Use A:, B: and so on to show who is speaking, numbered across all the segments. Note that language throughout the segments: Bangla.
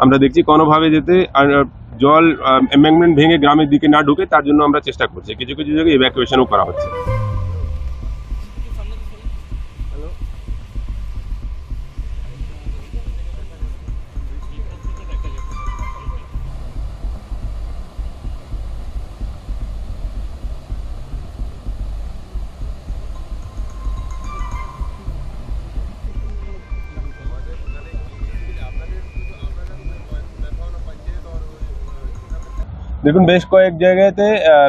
A: আমরা দেখছি কোনোভাবে যেতে আর, জল এম্বাঙ্কমেন্ট ভেঙে গ্রামের দিকে না ঢুকে তার জন্য আমরা চেষ্টা করছি। কিছু কিছু জায়গায় ইভ্যাকুয়েশনও করা হচ্ছে। দেখুন, বেশ কয়েক জায়গাতে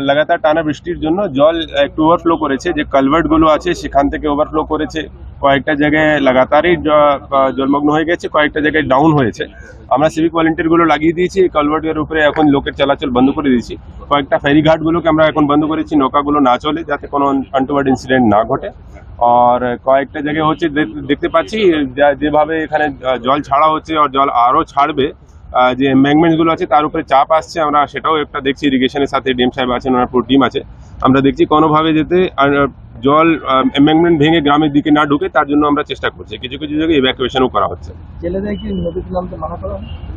A: লাগাতার টানা বৃষ্টির জন্য জল একটু ওভারফ্লো করেছে। যে কালভার্টগুলো আছে, সেখান থেকে ওভারফ্লো করেছে। কয়েকটা জায়গায় লাগাতারই জলমগ্ন হয়ে গেছে, কয়েকটা জায়গায় ডাউন হয়েছে। আমরা সিভিক ভলেন্টিয়ারগুলো লাগিয়ে দিয়েছি কালভার্টের উপরে এখন লোকের চলাচল বন্ধ করে দিয়েছি। কয়েকটা ফেরিঘাট গুলোকে আমরা এখন বন্ধ করেছি, নৌকাগুলো না চলে, যাতে কোনো আনটুয়ার্ড ইনসিডেন্ট না ঘটে। আর কয়েকটা জায়গায় হচ্ছে দেখতে পাচ্ছি যেভাবে এখানে জল ছাড়া হচ্ছে, আর জল আরও ছাড়বে যে এম্বাঙ্কমেন্টগুলো আছে তার উপরে চাপ আসছে। আমরা সেটাও একটা দেখছি ইরিগেশনের সাথে ডিএম সাহেব আছেন ওনার পুরো টিম আছে। আমরা দেখছি কোনোভাবে যেতে আর, জল এম্বাঙ্কমেন্ট ভেঙে গ্রামের দিকে না ঢুকে তার জন্য আমরা চেষ্টা করছি। কিছু কিছু জায়গায় ইভ্যাকুয়েশনও করা হচ্ছে।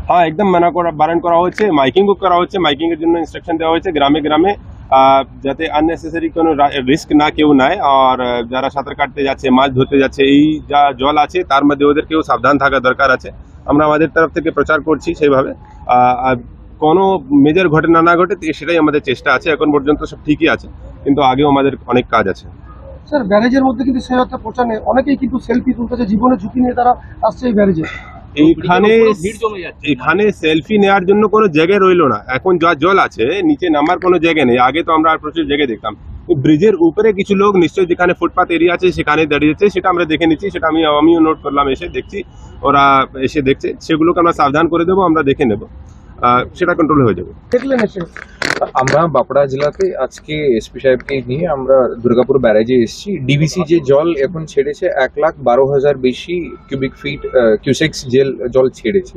B: হয়?
A: একদম মানা করা বারণ করা হচ্ছে। মাইকিংও করা হচ্ছে। মাইকিংয়ের জন্য ইনস্ট্রাকশন দেওয়া হয়েছে। গ্রামে গ্রামে যাতে আননেসেসারি কোনো রিস্ক না কেউ নেয় আর যারা সাঁতার কাটতে যাচ্ছে, মাছ ধরতে যাচ্ছে, এই যা জল আছে, তার মধ্যে ওদেরকেও সাবধান থাকা দরকার আছে। আমরা আমাদের তরফ থেকে প্রচার করছি সেইভাবে। কোনো মেজর ঘটনা না ঘটে সেটাই আমাদের চেষ্টা আছে। এখন পর্যন্ত সব ঠিকই আছে, কিন্তু আগেও আমাদের অনেক কাজ আছে।
B: স্যার ব্যারেজের মধ্যে কিন্তু সেই অর্থে পৌঁছা নেই। অনেকেই কিন্তু সেলফি তুলতেছে। জীবনের ঝুঁকি নিয়ে তারা আসছে এই ব্যারেজে।
A: এইখানে এখানে সেলফি নেওয়ার জন্য কোনো জায়গা রইল না। এখন যা জল আছে নিচে নামার কোনো জায়গা নেই। আগে তো আমরা প্রচুর জায়গায় দেখতাম। ব্রিজের উপরে কিছু লোক নিশ্চয়ই যেখানে ফুটপাথ এরিয়া আছে সেখানে দাঁড়িয়েছে সেটা আমরা দেখে নিচ্ছি সেটা আমি আমিও নোট করলাম এসে দেখছি ওরা এসে দেখছে। সেগুলোকে আমরা সাবধান করে দেবো আমরা দেখে নেব। সেটা কন্ট্রোল হয়ে যাবে।
B: দেখলেন
C: আমরা বাঁকুড়া জেলাতে আজকে এসপি সাহেবকে নিয়ে আমরা দুর্গাপুর ব্যারাজে এসেছি। ডিবিসি যে জল এখন ছেড়েছে এক লাখ বারো হাজার বেশি কিউবিক ফিট কিউসেক্স জেল জল ছেড়েছে।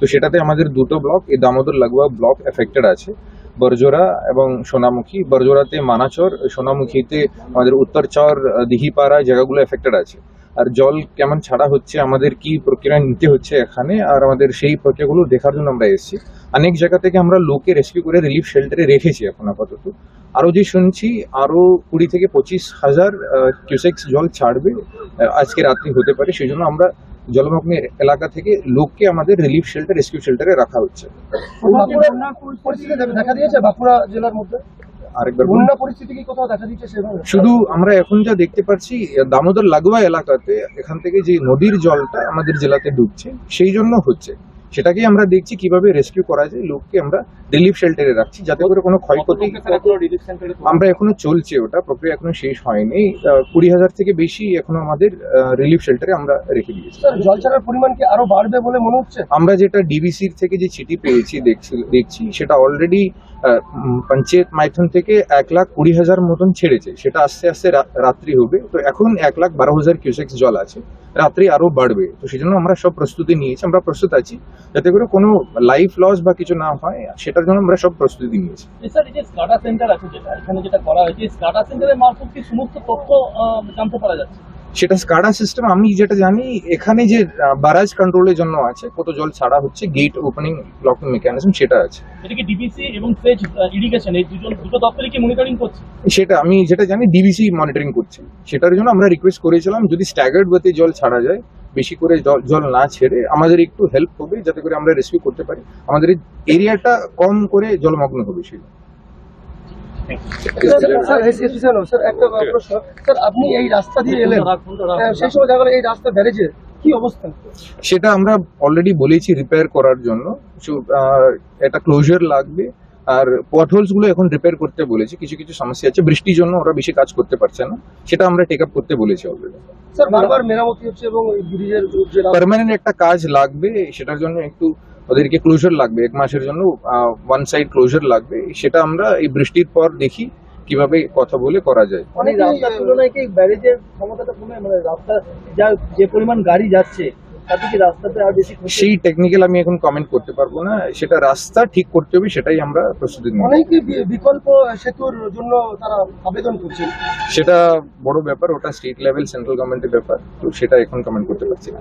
C: তো সেটাতে আমাদের দুটো ব্লক এই দামোদর লাগোয়া ব্লক এফেক্টেড আছে। বরজোরা এবং সোনামুখী। বরজোরাতে মানাচর সোনামুখীতে আমাদের উত্তরচর আহ, দিঘিপাড়া জায়গাগুলো এফেক্টেড আছে। আর জল কেমন ছাড়া হচ্ছে, আমাদের কি প্রক্রিয়া নিতে হচ্ছে এখানে, আর আমাদের সেই প্রক্রিয়াগুলো দেখার জন্য আমরা এসেছি। অনেক জায়গা থেকে আমরা লোকে রেস্কিউ করে রিলিফ শেল্টারে রেখেছি এখন আপাতত। আরও যে শুনছি, আরও কুড়ি থেকে পঁচিশ হাজার কিউসেক্স জল ছাড়বে আজকে রাত্রি হতে পারে সেই জন্য আমরা জলমগ্ন এলাকা থেকে লোককে আমাদের রিলিফ শেল্টার রেস্কিউ শেল্টারে রাখা হচ্ছে।
B: বাঁকুড়া জেলার মধ্যে
C: আরেকবার
B: বন্যা পরিস্থিতি কি কোথাও দেখা দিচ্ছে সেভাবে।
C: শুধু আমরা এখন যা দেখতে পাচ্ছি দামোদর লাগোয়া এলাকাতে এখান থেকে যে নদীর জলটা আমাদের জেলাতে ঢুকছে সেই জন্য হচ্ছে। সেটাকেই আমরা দেখছি কীভাবে রেস্কিউ করা যায় লোককে আমরা রিলিফ শেল্টারে রাখছি যাতে করে কোনো ক্ষয়ক্ষতি আমরা এখনও চলছে ওটা প্রক্রিয়া এখনও শেষ হয়নি। কুড়ি হাজার থেকে বেশি এখনও আমাদের রিলিফ শেল্টারে আমরা রেখে দিয়েছি।
B: জল ছাড়ার পরিমাণ কি আরও বাড়বে বলে মনে হচ্ছে?
C: আমরা যেটা ডিবিসির থেকে যে চিঠি পেয়েছি দেখছি দেখছি সেটা অলরেডি পঞ্চায়েত মাইথন থেকে এক লাখ কুড়ি হাজার মতন ছেড়েছে। সেটা আস্তে আস্তে রাত্রি হবে। তো এখন এক লাখ বারো হাজার কিউসেক্স জল আছে। রাত্রি আরও বাড়বে। তো সেই জন্য আমরা সব প্রস্তুতি নিয়েছি আমরা প্রস্তুত আছি। যাতে করে কোনো লাইফ লস বা কিছু না হয় সেটার জন্য আমরা সব প্রস্তুতি নিয়েছি।
D: স্যার এই যে সেন্টার আছে যেটা এখানে যেটা করা হয়েছে স্কাডা সেন্টারের মারফত কি সমস্ত তথ্য জানতে পারা যাচ্ছে?
C: সেটা স্কাডা সিস্টেম আমি যেটা জানি এখানে যে বারাজ কন্ট্রোলের জন্য আছে কত জল ছাড়া হচ্ছে গেট ওপেনিং লকিং মেকানিজম সেটা আছে।
D: এটা কি ডিবিসি এবং সেচ ইরিগেশন এই দুজন দুটো দপ্তরে কি মনিটরিং করছে?
C: সেটা আমি যেটা জানি ডিবিসি মনিটরিং করছে। সেটার জন্য আমরা রিকোয়েস্ট করেছিলাম যদি স্ট্যাগার্ড ওয়েতে জল ছাড়া যায় বেশি করে জল জল না ছেড়ে আমাদের একটু হেল্প হবে যাতে করে আমরা রেস্কিউ করতে পারি। আমাদের এরিয়াটা কম করে জলমগ্ন হবে সেটা
B: আপনি এই রাস্তা দিয়ে এলেন। সেই সময় দেখা এই রাস্তা ব্যারেজে কি অবস্থা?
C: সেটা আমরা অলরেডি বলেছি রিপেয়ার করার জন্য। একটা ক্লোজার লাগবে। আর পটহোলসগুলো এখন রিপেয়ার করতে বলেছি। কিছু কিছু সমস্যা আছে। বৃষ্টির জন্য ওরা বেশি কাজ করতে পারছে না। সেটা আমরা টেক আপ করতে বলেছি অলরেডি
B: স্যার বারবার মেরামতি হচ্ছে এবং ব্রিজের
C: পার্মানেন্ট একটা কাজ লাগবে সেটার জন্য একটু ওদেরকে ক্লোজার লাগবে এক মাসের জন্য ওয়ান সাইড ক্লোজার লাগবে সেটা আমরা এই বৃষ্টির পর দেখি কীভাবে কথা বলে করা যায়।
D: অনেক রাস্তার তুলনায় কি ব্যারেজের ক্ষমতাটা কমে? মানে রাস্তা যা যে পরিমাণ গাড়ি যাচ্ছে
C: সেই টেকনিক্যাল আমি এখন কমেন্ট করতে পারব না। সেটা রাস্তা ঠিক করতে হবে সেটাই আমরা প্রস্তুতি নিই
B: অনেকে বিকল্প সেতুর জন্য তারা আবেদন করছে
C: সেটা বড় ব্যাপার ওটা স্টেট লেভেল সেন্ট্রাল গভর্নমেন্টের ব্যাপার। তো সেটা এখন কমেন্ট করতে পারছি না।